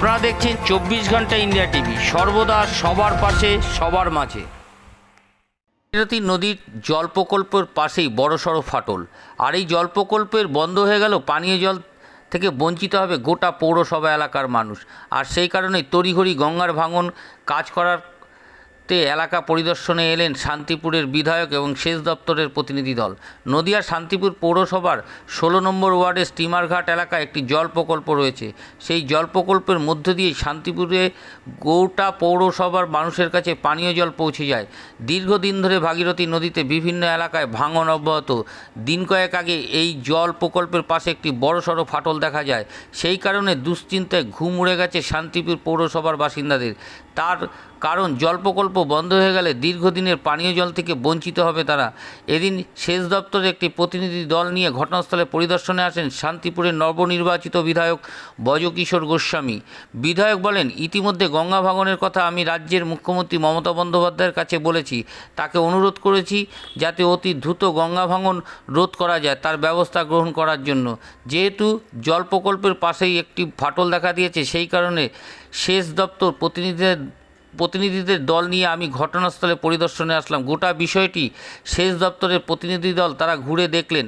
আপনারা দেখছেন চব্বিশ ঘণ্টা ইন্ডিয়া টিভি। সর্বদা সবার পাশে, সবার মাঝে। ভাগীরথী নদীর জল প্রকল্পের পাশেই বড়সড় ফাটল। আর এই জল প্রকল্পের বন্ধ হয়ে গেল, পানীয় জল থেকে বঞ্চিত হবে গোটা পৌরসভা এলাকার মানুষ। আর সেই কারণে তড়িঘড়ি গঙ্গার ভাঙন কাজ করার তে এলাকা পরিদর্শনে এলেন শান্তিপুরের বিধায়ক এবং সেচ দপ্তরের প্রতিনিধি দল। নদিয়ার শান্তিপুর পৌরসভার ষোলো নম্বর ওয়ার্ডে স্টিমারঘাট এলাকায় একটি জল প্রকল্প রয়েছে। সেই জল প্রকল্পের মধ্য দিয়ে শান্তিপুরে গোটা পৌরসভার মানুষের কাছে পানীয় জল পৌঁছে যায়। দীর্ঘদিন ধরে ভাগীরথী নদীতে বিভিন্ন এলাকায় ভাঙন অব্যাহত। দিন কয়েক আগে এই জল প্রকল্পের পাশে একটি বড়সড় ফাটল দেখা যায়। সেই কারণে দুশ্চিন্তায় ঘুম উড়ে গেছে শান্তিপুর পৌরসভার বাসিন্দাদের। তার কারণ জল প্রকল্প বন্ধ হয়ে গেলে দীর্ঘদিনের পানীয় জল থেকে বঞ্চিত হবে তারা। এদিন সেচ দপ্তরের একটি প্রতিনিধি দল নিয়ে ঘটনাস্থলে পরিদর্শনে আসেন শান্তিপুরের নবনির্বাচিত বিধায়ক বজকিশোর গোস্বামী। বিধায়ক বলেন, ইতিমধ্যে গঙ্গা ভাঙনের কথা আমি রাজ্যের মুখ্যমন্ত্রী মমতা বন্দ্যোপাধ্যায়ের কাছে বলেছি। তাকে অনুরোধ করেছি যাতে অতি দ্রুত গঙ্গা ভাঙন রোধ করা যায় তার ব্যবস্থা গ্রহণ করার জন্য। যেহেতু জল প্রকল্পের পাশেই একটি ফাটল দেখা দিয়েছে, সেই কারণে সেচ দপ্তর প্রতিনিধিদের প্রতিনিধিদের দল নিয়ে আমি ঘটনাস্থলে পরিদর্শনে আসলাম। গোটা বিষয়টি সেচ দপ্তরের প্রতিনিধি দল তারা ঘুরে দেখলেন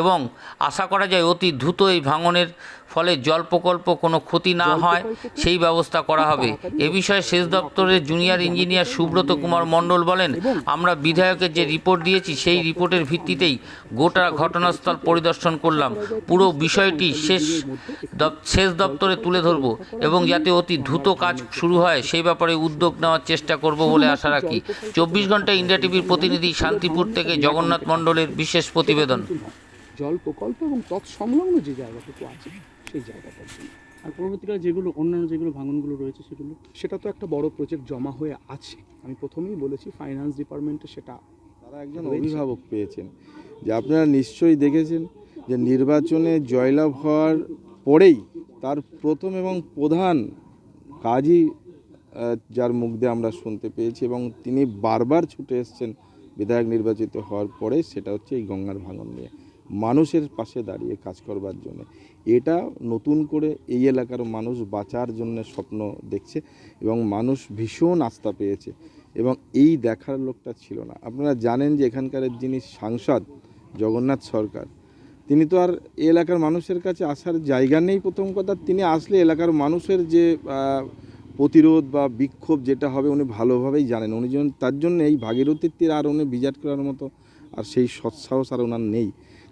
এবং আশা করা যায় অতি দ্রুত এই ভাঙনের ফলে জল প্রকল্প কোনো ক্ষতি না হয় সেই ব্যবস্থা করা হবে। এ বিষয়ে সেচ দপ্তরের জুনিয়র ইঞ্জিনিয়ার সুব্রত কুমার মণ্ডল বলেন আমরা বিধায়কের যে রিপোর্ট দিয়েছি সেই রিপোর্টের ভিত্তিতেই গোটা ঘটনাস্থল পরিদর্শন করলাম। পুরো বিষয়টি শেষ সেচ দপ্তরে তুলে ধরব এবং যাতে অতি দ্রুত কাজ শুরু হয় সেই ব্যাপারে উদ্যোগ নেওয়ার চেষ্টা করব বলে আশা রাখি। চব্বিশ ঘণ্টা ইন্ডিয়া টিভির প্রতিনিধি শান্তিপুর থেকে জগন্নাথ মণ্ডলের বিশেষ প্রতিবেদন। জল প্রকল্প এবং তৎসংলগ্ন যে জায়গাটুকু আছে সেই জায়গাটার জন্য আর পরবর্তীকালে যেগুলো অন্যান্য যেগুলো ভাঙনগুলো রয়েছে সেগুলো? সেটা তো একটা বড় প্রজেক্ট জমা হয়ে আছে। আমি প্রথমেই বলেছি ফাইন্যান্স ডিপার্টমেন্টে সেটা তারা একজন অভিভাবক পেয়েছেন। যে আপনারা নিশ্চয়ই দেখেছেন যে নির্বাচনে জয়লাভ হওয়ার পরেই তার প্রথম এবং প্রধান কাজই যার মুখ দিয়ে আমরা শুনতে পেয়েছি এবং তিনি বারবার ছুটে এসেছেন বিধায়ক নির্বাচিত হওয়ার পরে সেটা হচ্ছে এই গঙ্গার ভাঙন নিয়ে। মানুষের পাশে দাঁড়িয়ে কাজ করবার জন্য। এটা নতুন করে এই এলাকার মানুষ বাঁচার জন্য স্বপ্ন দেখছে এবং মানুষ ভীষণ আস্থা পেয়েছে এবং এই দেখার লোকটা ছিল না। আপনারা জানেন যে এখানকার যিনি সাংসদ জগন্নাথ সরকার, তিনি তো আর এই এলাকার মানুষের কাছে আসার জায়গা নেই প্রথম কথা। তিনি আসলে এলাকার মানুষের যে প্রতিরোধ বা বিক্ষোভ যেটা হবে উনি ভালোভাবেই জানেন। উনি তার জন্য এই ভাগীরথীর আর উনি বিজাট করার মতো আর সেই সৎসাহস আর ওনার নেই।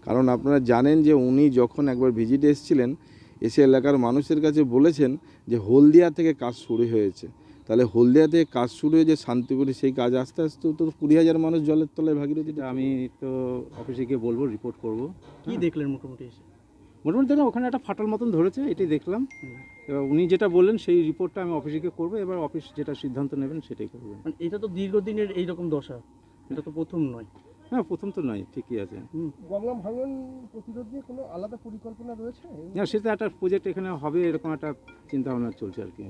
কারণ আপনারা জানেন যে উনি যখন একবার ভিজিটে এসেছিলেন এসে এলাকার মানুষের কাছে বলেছেন যে হলদিয়া থেকে কাজ শুরু হয়েছে। তাহলে হলদিয়া থেকে কাজ শুরু হয়ে যে শান্তিপুরে সেই কাজ আস্তে আস্তে তো কুড়ি হাজার মানুষ জলের তলায় ভাগীরথীতে যেটা আমি তো অফিসে গিয়ে বলব রিপোর্ট করব। কি হ্যাঁ। দেখলেন মোটামুটি এসে? মোটামুটি দেখলাম ওখানে একটা ফাটাল মতন ধরেছে এটাই দেখলাম। এবার উনি যেটা বললেন সেই রিপোর্টটা আমি অফিসে গিয়ে করব এবার অফিস যেটা সিদ্ধান্ত নেবেন সেটাই করবেন। মানে এটা তো দীর্ঘদিনের এইরকম দশা এটা তো প্রথম নয়। হ্যাঁ প্রথম তো নয় ঠিকই আছে। গঙ্গা ভাঙন প্রতিরোধ নিয়ে কোনো আলাদা পরিকল্পনা রয়েছে? না সেটা একটা প্রজেক্ট এখানে হবে এরকম একটা চিন্তা ভাবনা চলছে আর কি।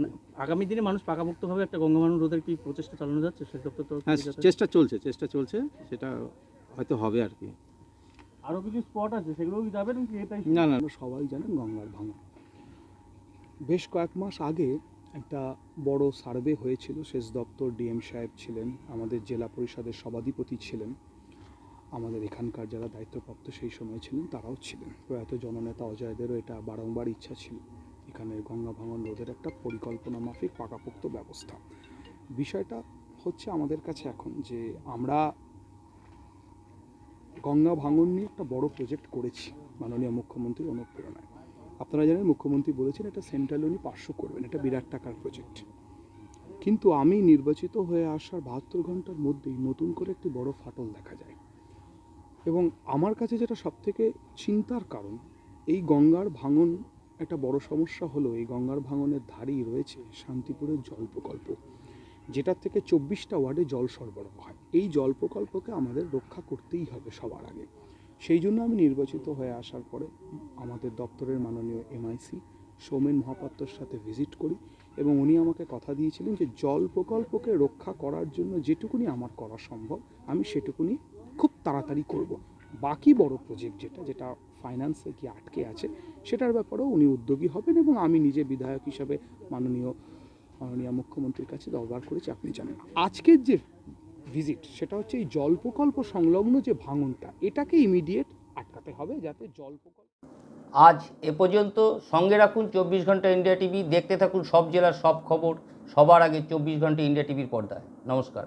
মানে আগামী দিনে মানুষ পাকাপোক্তভাবে একটা গঙ্গা ভাঙন রোধের কি প্রচেষ্টা চালানো যাচ্ছে? সে দপ্তর তরফ হ্যাঁ চেষ্টা চলছে চেষ্টা চলছে সেটা হয়তো হবে আর কি। আরও কিছু স্পট আছে সেগুলো কি যাবেন কি এটাই? না না সবাই জানেন গঙ্গার ভাঙন। বেশ কয়েক মাস আগে একটা বড় সার্ভে হয়েছিল। সেচ দপ্তর ডিএম সাহেব ছিলেন, আমাদের জেলা পরিষদের সভাধিপতি ছিলেন, আমাদের এখানকার যারা দায়িত্বপ্রাপ্ত সেই সময় ছিলেন, তারাও ছিলেন। প্রয়াত জননেতা অজয়দেরও এটা বারংবার ইচ্ছা ছিল। এখানে গঙ্গা ভাঙন রোধের একটা পরিকল্পনা মাফিক পাকাপোক্ত ব্যবস্থা। বিষয়টা হচ্ছে আমাদের কাছে এখন যে আমরা গঙ্গা ভাঙন নিয়ে একটা বড় প্রজেক্ট করেছি মাননীয় মুখ্যমন্ত্রীর অনুপ্রেরণায়। আপনারা জানেন মুখ্যমন্ত্রী বলেছেন এটা সেন্ট্রাল উনি পাঁচশো করবেন, এটা বিরাট টাকার প্রজেক্ট কিন্তু আমি নির্বাচিত হয়ে আসার বাহাত্তর ঘণ্টার মধ্যেই নতুন করে একটি বড় ফাটল দেখা যায়। এবং আমার কাছে যেটা সবথেকে চিন্তার কারণ, এই গঙ্গার ভাঙন একটা বড় সমস্যা হলো, এই গঙ্গার ভাঙনের ধারেই রয়েছে শান্তিপুরের জল প্রকল্প, যেটার থেকে চব্বিশটা ওয়ার্ডে জল সরবরাহ হয়। এই জল প্রকল্পকে আমাদের রক্ষা করতেই হবে সবার আগে। সেই জন্য আমি নির্বাচিত হয়ে আসার পরে আমাদের দপ্তরের মাননীয় এমআইসি সৌমেন মহাপাত্রর সাথে ভিজিট করি এবং উনি আমাকে কথা দিয়েছিলেন যে জল প্রকল্পকে রক্ষা করার জন্য যেটুকুনি আমার করা সম্ভব, আমি সেটুকুনি খুব তাড়াতাড়ি করব। বাকি বড় প্রজেক্ট যেটা যেটা ফাইন্যান্সে কি আটকে আছে, সেটার ব্যাপারেও উনি উদ্যোগী হবেন এবং আমি নিজে বিধায়ক হিসাবে মাননীয় মাননীয় মুখ্যমন্ত্রীর কাছে দরবার করেছি, আপনি জানেন। আজকের যে ভিজিট সেটা হচ্ছে এই জল প্রকল্প সংলগ্ন যে ভাঙনটা, এটাকে ইমিডিয়েট আটকাতে হবে যাতে জল প্রকল্প আজ এ পর্যন্ত সঙ্গে রাখুন চব্বিশ ঘণ্টা ইন্ডিয়া টিভি, দেখতে থাকুন সব জেলার সব খবর, সবার আগে চব্বিশ ঘণ্টা ইন্ডিয়া টিভির পর্দায়। নমস্কার।